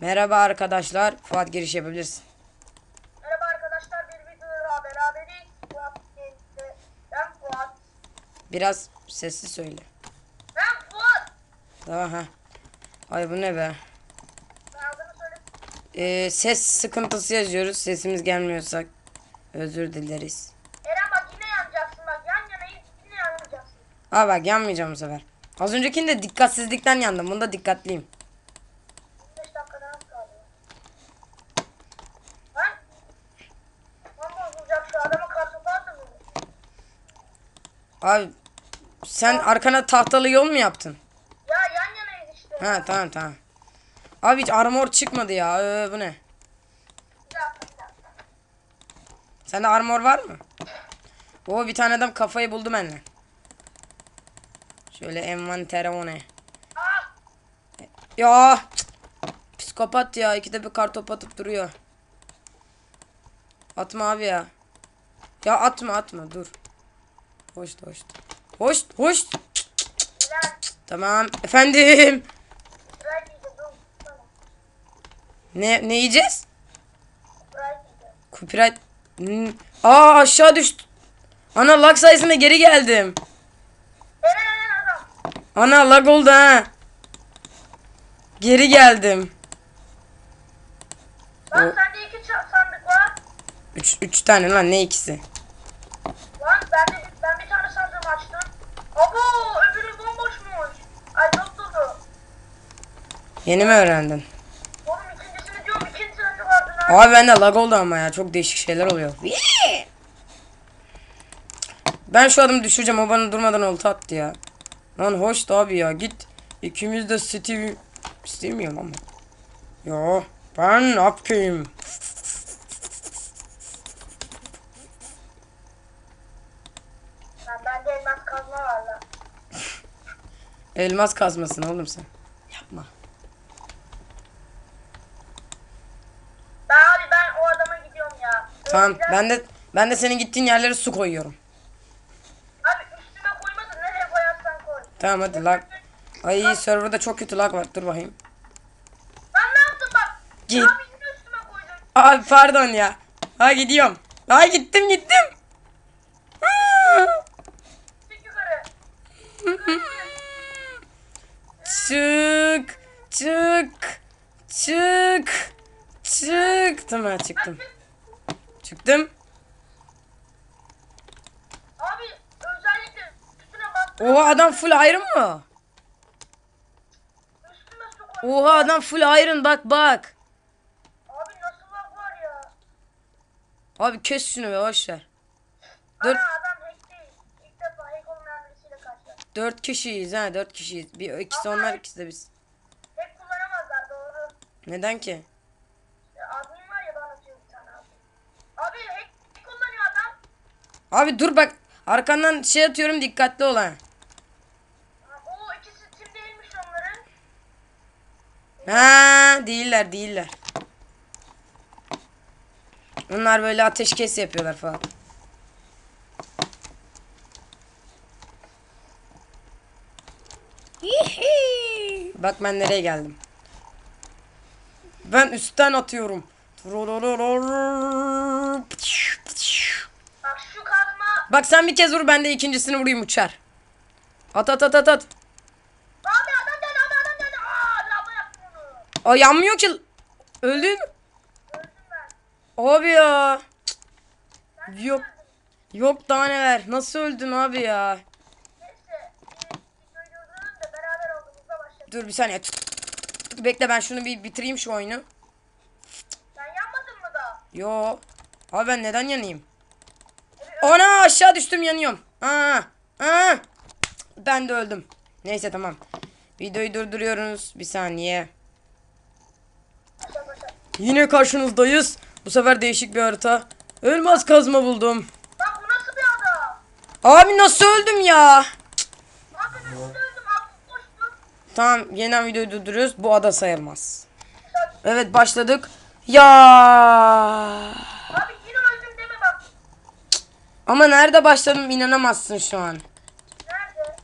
Merhaba arkadaşlar. Fuat giriş yapabilirsin. Merhaba arkadaşlar bir videoda beraberiz. Fuat Genç'te. Ben Fuat. Biraz sessiz söyle. Ben Fuat. Tamam ha. Ay bu ne be? Ee, ses sıkıntısı yazıyoruz. Sesimiz gelmiyorsa özür dileriz. Eren bak yine yanacaksın bak yan yanayız yine yanacaksın. Aa bak yanmayacağım bu sefer. Az öncekinde dikkatsizlikten yandım. Bunda dikkatliyim. 15 dakikadan az kaldı. Lan. Lan bozulacak şu adamın kartopu attı mı? Abi sen arkana tahtalı yol mu yaptın? Ya yan yanayız işte. Ha tamam tamam. Abi hiç armor çıkmadı ya. Ee, bu ne? Sende armor var mı? O bir tane adam kafayı buldu benimle. Şöyle envantere o ne? Ya cık. psikopat ya ikide bir kartop atıp duruyor. Atma abi ya. Ya atma atma dur. Hoş hoş. Hoş hoş. Tamam efendim. Ne ne yiyeceğiz? Right yiyeceğiz. Copyright. Hmm. Aa aşağı düştü. Ana lag sayesinde geri geldim. Ana lag oldu ha. Geri geldim. Lan sende iki sandık var. Üç, üç tane lan ne ikisi? Ben de ben bir tane sandığımı açtım. Abo öbürü bomboşmuş. Ay dop dolu. Yeni mi öğrendin? Oğlum ikincisini diyorum ikinci sandığı vardı lan. Abi bende lag oldu ama ya çok değişik şeyler oluyor. Ben şu adamı düşüreceğim o bana durmadan olta attı ya. Lan hoş da abi ya git. İkimiz de Steve istemiyorum ama. Ya ben ne yapayım? Lan bende elmas kazma var lan. Elmas kazmasın oğlum sen. Yapma. Ben abi ben o adama gidiyorum ya. Tamam Önceden- ben de ben de senin gittiğin yerlere su koyuyorum. Abi üstüme koymadın nereye koyarsan koy. Tamam hadi lag. Ay serverda çok kötü lag var. Dur bakayım. Lan ne yaptın bak. Git. Abi yine üstüme koydun. Abi pardon ya. Ha gidiyorum. Ha gittim. Çık yukarı. Çık. Çık. Çık. Çık. Tamam çıktım. Çıktım. Abi özellikle üstüne bak. Oha adam full iron mu? Su koy. Oha adam full iron bak bak. Abi nasıl lag var ya. Abi kes şunu be boşver. Dur. Ana adam hack değil. İlk defa hack olmayan birisiyle karşılaştım. Dört kişiyiz ha dört kişiyiz. Bir ikisi onlar ikisi de biz. Hack kullanamazlar doğru. Neden ki? Ya admin var ya bana atıyor bir tane abi. Abi hack kullanıyor adam. Abi dur bak. Arkandan şey atıyorum dikkatli ol ha. O ikisi tim değilmiş onların. Ha değiller değiller. Onlar böyle ateşkes yapıyorlar falan. Bak ben nereye geldim. Ben üstten atıyorum. Bak sen bir kez vur ben de ikincisini vurayım uçar. At at at at at. Abi adam geldi abi adam geldi. Aa lava yaptı onu. Aa yanmıyor ki. Öldün. Öldüm ben. Abi ya. Ben Yok. Yok daha neler. Nasıl öldün abi ya? Neyse. Durdurun da beraber olduğumuzda başlayalım. Dur bir saniye. Bekle ben şunu bir bitireyim şu oyunu. Sen yanmadın mı da? Yo. Abi ben neden yanayım? Ana aşağı düştüm yanıyorum. Aa, aa. Ben de öldüm. Neyse tamam. Videoyu durduruyoruz. Bir saniye. Yine karşınızdayız. Bu sefer değişik bir harita. Elmas kazma buldum. Bu nasıl bir adam? Abi nasıl öldüm ya? Abi nasıl öldüm? Abi koştum. Tamam yeniden videoyu durduruyoruz. Bu ada sayılmaz. Evet başladık. Ya. Abi yine öldüm deme bak. Ama nerede başladım inanamazsın şu an. Nerede?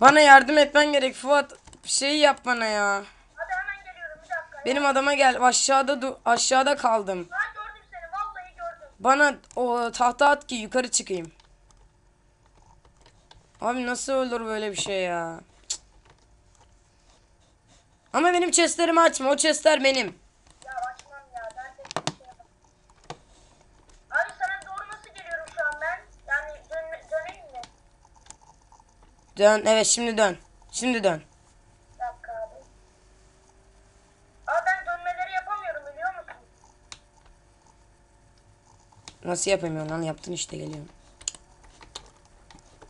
Bana yardım etmen gerek Fuat. Bir şey yap bana ya. Hadi hemen geliyorum bir dakika Benim adama gel. Aşağıda du- aşağıda kaldım. Ben gördüm seni. Vallahi gördüm. Bana o tahta at ki yukarı çıkayım. Abi nasıl olur böyle bir şey ya? Cık. Ama benim chestlerimi açma. O chestler benim. Ya açmam ya. Ben de bir şey yapamam. Abi sana doğru nasıl geliyorum şu an ben? Yani dön döneyim mi? Dön. Evet şimdi dön. Şimdi dön. Abi ben dönmeleri yapamıyorum biliyor musun? Nasıl yapamıyorum lan? Yaptın işte geliyorum.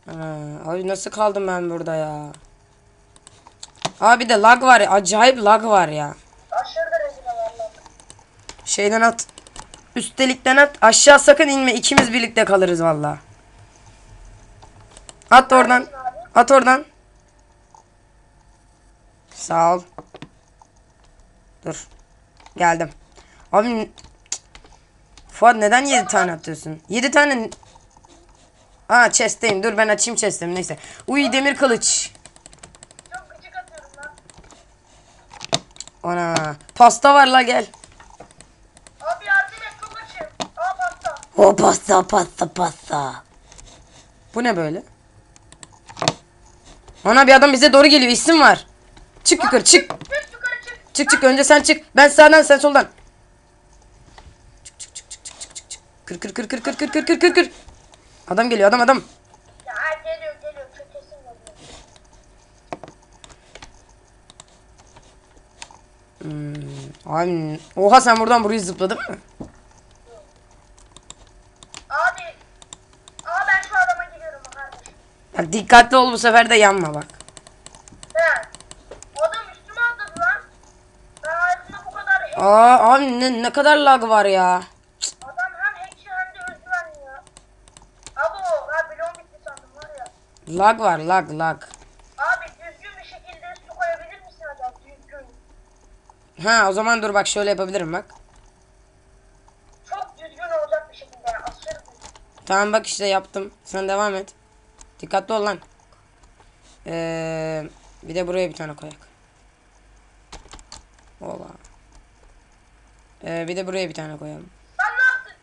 Ana, abi nasıl kaldım ben burada ya? Abi de lag var ya. Acayip lag var ya. Aşırı derecede valla. Şeyden at. Üstelikten at. Aşağı sakın inme. İkimiz birlikte kalırız valla. At oradan. Abi? At oradan. Sağ ol. Dur. Geldim. Abi Fuat neden 7 tane atıyorsun? 7 tane Aa chest'teyim. Dur ben açayım chest'imi neyse. Uy demir kılıç. Çok gıcık atıyorum lan. Ana. Pasta var la gel. Abi yardım et açım. Aa pasta. O pasta pasta pasta. Bu ne böyle? Ana bir adam bize doğru geliyor. İsim var. Çık yukarı çık. Çık yukarı çık. Çık çık önce sen çık. Ben sağdan sen soldan. Çık çık çık çık çık çık çık çık. Kır kır kır kır kır kır kır kır kır kır. Adam geliyor adam adam. Ya geliyor geliyor. Çok kesin geliyor. Abi oha sen buradan buraya zıpladın mı? Abi. Aa ben şu adama gidiyorum kardeşim. Bak dikkatli ol bu sefer de yanma bak. He. Adam üstüme atladı lan. Ben hayatımda bu kadar Aa abi ne, ne kadar lag var ya. Adam hem hackçi hem de özgüvenli ya. Abo ben bloğum bitti sandım var ya. Lag var lag lag. Abi düzgün bir şekilde su koyabilir misin acaba? Düzgün. Ha o zaman dur bak şöyle yapabilirim bak. Çok düzgün olacak bir şekilde aşırı düzgün. Tamam bak işte yaptım. Sen devam et. Dikkatli ol lan. Ee, bir de buraya bir tane koyak. Ola. Ee, bir de buraya bir tane koyalım. Lan ne yaptın?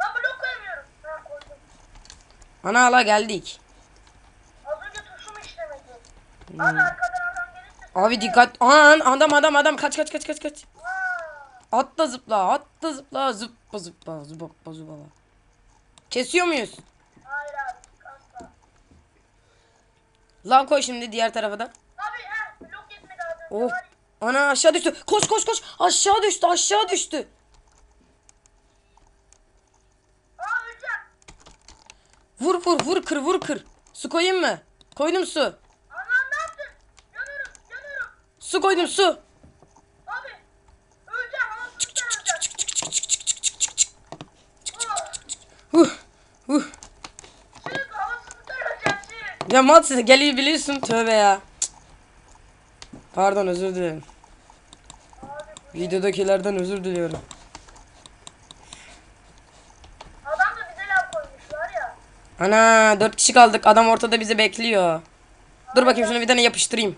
Lan blok koyamıyorum. Ha koydum. Ana ala geldik. Az önce tuşum işlemedi. Abi arkadan adam gelirse... Abi dikkat. Aa, adam adam adam kaç kaç kaç kaç kaç. Aa, Atla zıpla atla zıpla zıpla zıpla zıpla zıpla. Kesiyor muyuz? hayır abi asla. Lan koy şimdi diğer tarafa da. Abi he blok yetmedi önce Oh. Ana aşağı düştü. Koş koş koş. Aşağı düştü aşağı düştü. Aa öleceğim. Vur vur vur kır vur kır. Su koyayım mı? Koydum su. Aman ne yaptın? Yanıyorum yanıyorum. Su koydum su. Abi öleceğim havasızlıktan öleceğim. Oh, Huh. Huh. Çık havasızlıktan öleceğim çık. Ya mat size geliyor biliyorsun. Tövbe ya. Cık. Pardon özür dilerim. Videodakilerden özür diliyorum. adam da bize lav koymuş var ya. Ana dört kişi kaldık. Adam ortada bizi bekliyor. Dur bakayım şunu bir tane yapıştırayım.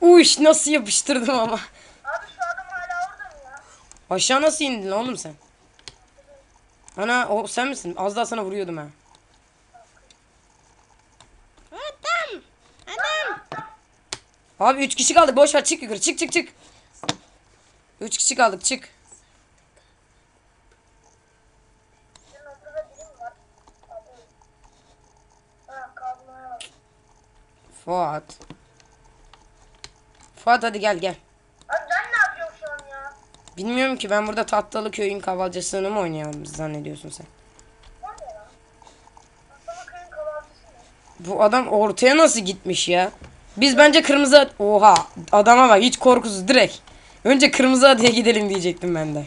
Uş nasıl yapıştırdım ama. Abi şu adam hala orada mı ya? Aşağı nasıl indin lan oğlum sen? Ana o sen misin? Az daha sana vuruyordum ha. Adam. Adam. Abi 3 kişi kaldık. Boş ver çık yukarı. Çık çık çık. 3 kişi kaldık çık. Fuat. Fuat hadi gel gel. Abi ben ne yapıyorum şu an ya? Bilmiyorum ki ben burada Tahtalı köyün kavalcısını mı oynuyorum zannediyorsun sen? Bu adam ortaya nasıl gitmiş ya? Biz bence kırmızı Oha adama bak hiç korkusuz direkt. Önce kırmızı adaya gidelim diyecektim ben de.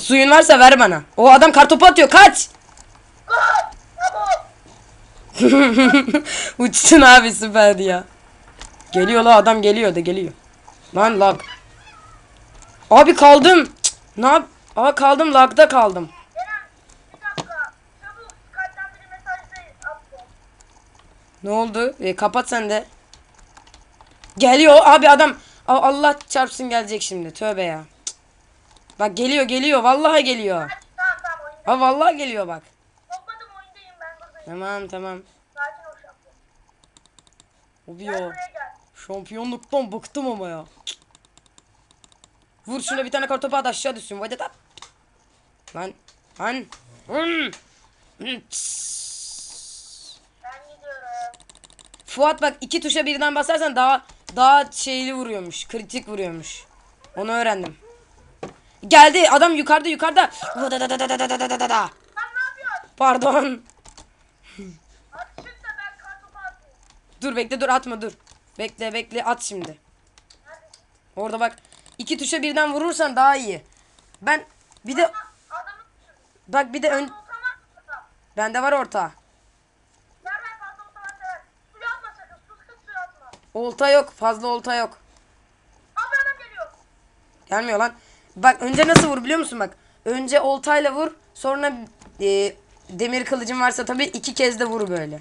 Suyun varsa ver bana. O adam kartopu atıyor kaç. Uçsun abi süperdi ya. Geliyor la adam geliyor da geliyor. Lan lag. Abi kaldım. Ne yap? Aa kaldım lagda kaldım. Ne oldu? E, kapat sen de. Geliyor abi adam. Allah çarpsın gelecek şimdi. Tövbe ya. Cık. Bak geliyor geliyor. Vallahi geliyor. Tamam. Ha vallahi geliyor bak. Topladım oyundayım ben buradayım. Tamam tamam. Sakin ol şampiyon. Abi Gel ya. buraya gel. Şampiyonluktan bıktım ama ya. Vur şuna bir tane kartopu at aşağı düşsün. Vay da Lan. Lan. Hmm. Hmm. Ben gidiyorum. Fuat bak iki tuşa birden basarsan daha daha şeyli vuruyormuş. Kritik vuruyormuş. Onu öğrendim. Geldi adam yukarıda yukarıda. Pardon. dur bekle dur atma dur. Bekle bekle at şimdi. Orada bak. iki tuşa birden vurursan daha iyi. Ben bir de bak bir de ön bende var orta. Olta yok. Fazla olta yok. Abi adam geliyor. Gelmiyor lan. Bak önce nasıl vur biliyor musun bak. Önce oltayla vur. Sonra e, demir kılıcın varsa tabii iki kez de vur böyle.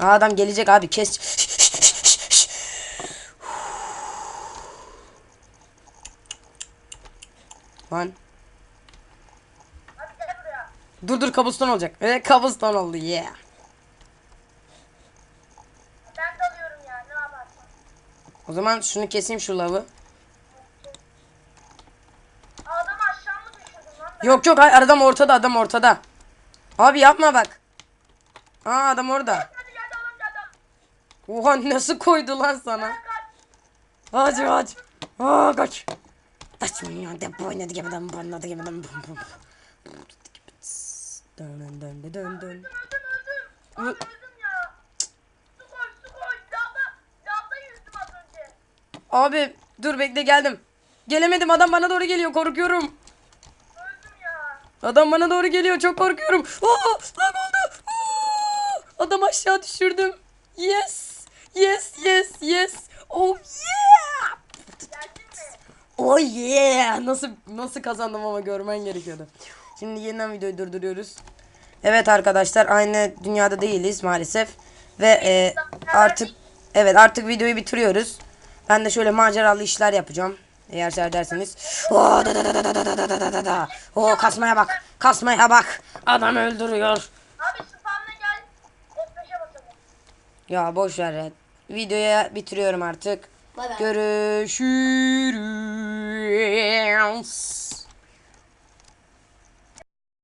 Aa, adam gelecek abi kes. Lan. Dur dur kabuston olacak. Evet kabuston oldu yeah. Ben dalıyorum ya. Ne yaparsın? O zaman şunu keseyim şu lavı. Adamı aşağı mı düşürdün lan? Yok yok hayır adam ortada adam ortada. Abi yapma bak. Aa adam orada. Adam. Oha nasıl koydu lan sana? Kaç kaç. Aa kaç. Kaç milyon de boynadı gibi dön boynadı gibi bum. Dön dön dön dön. Öldüm öldüm. Öldüm ya. Su koy su koy. Lavda, lavda yüzdüm az önce. Abi dur bekle geldim. Gelemedim adam bana doğru geliyor korkuyorum. Öldüm ya. Adam bana doğru geliyor çok korkuyorum. Aa lan oldu. Aa, adam aşağı düşürdüm. Yes. Yes yes yes. Oh yeah. Oh yeah! Nasıl nasıl kazandım ama görmen gerekiyordu. Şimdi yeniden videoyu durduruyoruz. Evet arkadaşlar aynı dünyada değiliz maalesef. Ve e, artık evet artık videoyu bitiriyoruz. Ben de şöyle maceralı işler yapacağım. Eğer seyrederseniz. Oh, da, da, da, da, da, da, da, da, da, da. Oh, kasmaya bak. Kasmaya bak. Adam öldürüyor. Abi spawn'a gel. F5'e basalım. Ya boş ver ya. Videoya bitiriyorum artık. Bay bay. Görüşürüz.